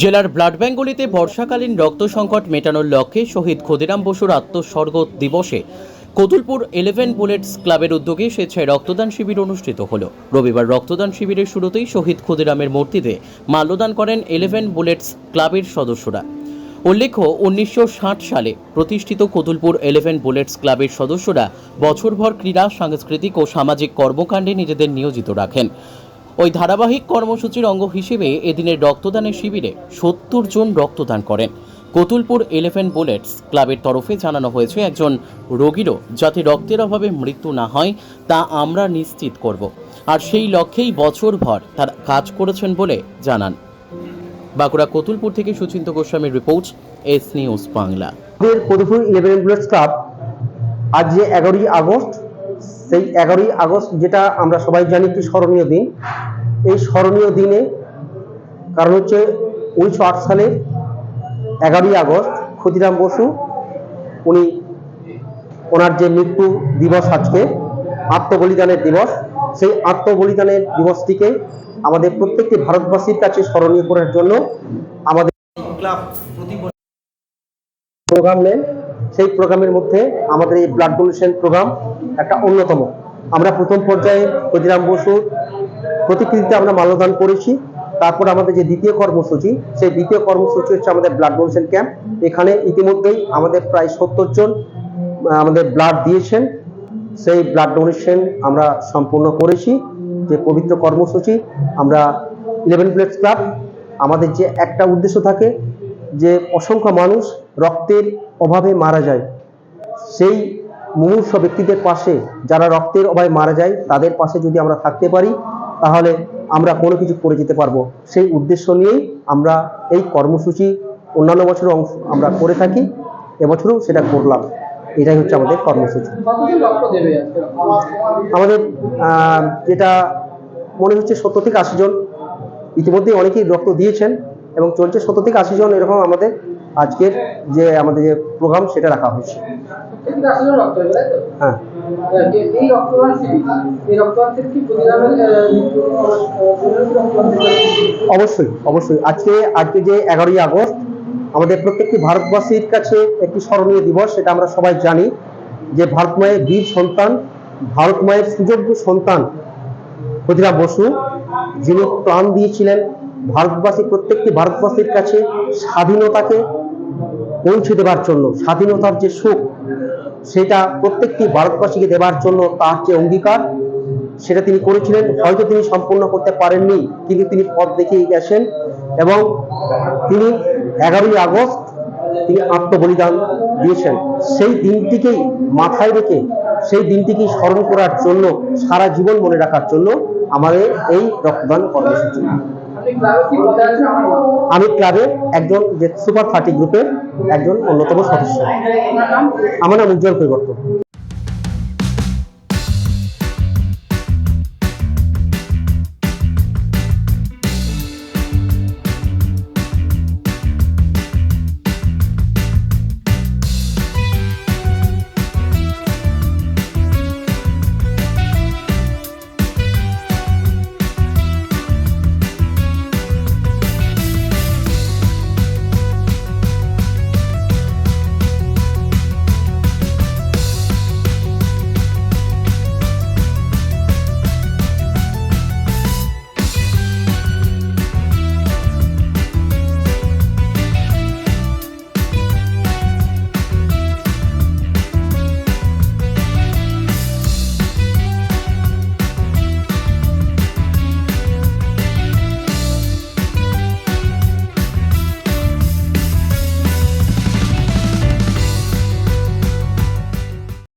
জেলার ব্লাড ব্যাঙ্কগুলিতে বর্ষাকালীন রক্ত সংকট মেটানোর লক্ষ্যে শহীদ ক্ষুদিরাম বসুর আত্মস্বর্গ দিবসে কতুলপুর ইলেভেন বুলেটস ক্লাবের উদ্যোগে স্বেচ্ছায় রক্তদান শিবির অনুষ্ঠিত হল। রবিবার রক্তদান শিবিরের শুরুতেই শহীদ ক্ষুদিরামের মূর্তিতে মাল্যদান করেন ইলেভেন বুলেটস ক্লাবের সদস্যরা। উল্লেখ্য, উনিশশো ষাট সালে প্রতিষ্ঠিত কতুলপুর ইলেভেন বুলেটস ক্লাবের সদস্যরা বছরভর ক্রীড়া, সাংস্কৃতিক ও সামাজিক কর্মকাণ্ডে নিজেদের নিয়োজিত রাখেন। ওই ধারাবাহিক কর্মসূচির অঙ্গ হিসেবে এদিনের রক্তদানের শিবিরে সত্তর জন রক্তদান করেন। কতুলপুর ইলেভেন বুলেটস ক্লাবের তরফে জানানো হয়েছে, একজন রোগীরও যাতে রক্তের অভাবে মৃত্যু না হয়, তা আমরা নিশ্চিত করব। আর সেই লক্ষ্যেই বছরভর তার কাজ করেছেন বলে জানান। বাঁকুড়া কতুলপুর থেকে সুচিন্ত গোস্বামীর report, S news Bangla. Kadupur eleven bullets club আজ যে এগারোই আগস্ট, সেই এগারোই আগস্ট যেটা আমরা সবাই জানি একটি স্মরণীয় দিন এই স্মরণীয় দিনে, কারণ হচ্ছে উনিশশো আট সালে এগারোই আগস্ট ক্ষুদিরাম বসু, উনি ওনার যে মৃত্যু দিবস আজকে, আত্মবলিদানের দিবস, সেই আত্মবলিদানের দিবসটিকে আমাদের প্রত্যেকটি ভারতবাসীর কাছে স্মরণীয় করার জন্য আমাদের ক্লাব প্রোগ্রাম নেন। সেই প্রোগ্রামের মধ্যে আমাদের এই ব্লাড ডোনেশন প্রোগ্রাম একটা অন্যতম। আমরা প্রথম পর্যায়ে ক্ষুদিরাম বসুর প্রতিকৃতিতে আমরা মাল্যদান করেছি। তারপর আমাদের যে দ্বিতীয় কর্মসূচি, সেই দ্বিতীয় কর্মসূচি হচ্ছে আমাদের ব্লাড ডোনেশন ক্যাম্প এখানে ইতিমধ্যেই আমাদের প্রায় সত্তর জন আমাদের ব্লাড দিয়েছেন। সেই ব্লাড ডোনেশন আমরা সম্পূর্ণ করেছি। যে পবিত্র কর্মসূচি, আমরা ইলেভেন প্লেটস ক্লাব আমাদের যে একটা উদ্দেশ্য থাকে যে অসংখ্য মানুষ রক্তের অভাবে মারা যায়। সেই মুমূর্ষ ব্যক্তিদের পাশে যারা রক্তের অভাবে মারা যায়, তাদের পাশে যদি আমরা থাকতে পারি তাহলে আমরা কোনো কিছু করে যেতে পারব। সেই উদ্দেশ্য নিয়েই আমরা এই কর্মসূচি অন্যান্য বছর অংশ আমরা করে থাকি এবছরও সেটা করলাম। এটাই হচ্ছে আমাদের কর্মসূচি। আমাদের যেটা মনে হচ্ছে সত্তর থেকে আশি জন ইতিমধ্যে অনেকেই রক্ত দিয়েছেন এবং চলছে সত্তর থেকে আশি জন এরকম আমাদের আজকের যে আমাদের যে প্রোগ্রাম সেটা রাখা হয়েছে। হ্যাঁ। এই অবশ্যই অবশ্যই। আজকে আজকে যে এগারোই আগস্ট, আমাদের প্রত্যেকটি ভারতবাসীর কাছে একটি স্মরণীয় দিবস, সেটা আমরা সবাই জানি যে ভারত মায়ের বীর সন্তান ভারত মায়ের সুযোগ্য সন্তান ক্ষুদিরাম বসু, যিনি প্রাণ দিয়েছিলেন ভারতবাসী, প্রত্যেকটি ভারতবাসীর কাছে স্বাধীনতাকে পৌঁছে দেওয়ার জন্য, স্বাধীনতার যে সুখ সেটা প্রত্যেকটি ভারতবাসীকে দেওয়ার জন্য তার যে অঙ্গীকার। সেটা তিনি করেছিলেন। হয়তো তিনি সম্পূর্ণ করতে পারেননি, কিন্তু তিনি পথ দেখিয়ে গেছেন এবং তিনি এগারোই আগস্ট তিনি আত্মবলিদান দিয়েছেন। সেই দিনটিকেই মাথায় রেখে, সেই দিনটিকেই স্মরণ করার জন্য, সারা জীবন মনে রাখার জন্য আমাদের এই রক্তদান কর্মসূচি। আমি ক্লাবের একজন সুপার থার্টি গ্রুপের একজন অন্যতম সদস্য। আমার নাম উজ্জ্বল কৈবর্ত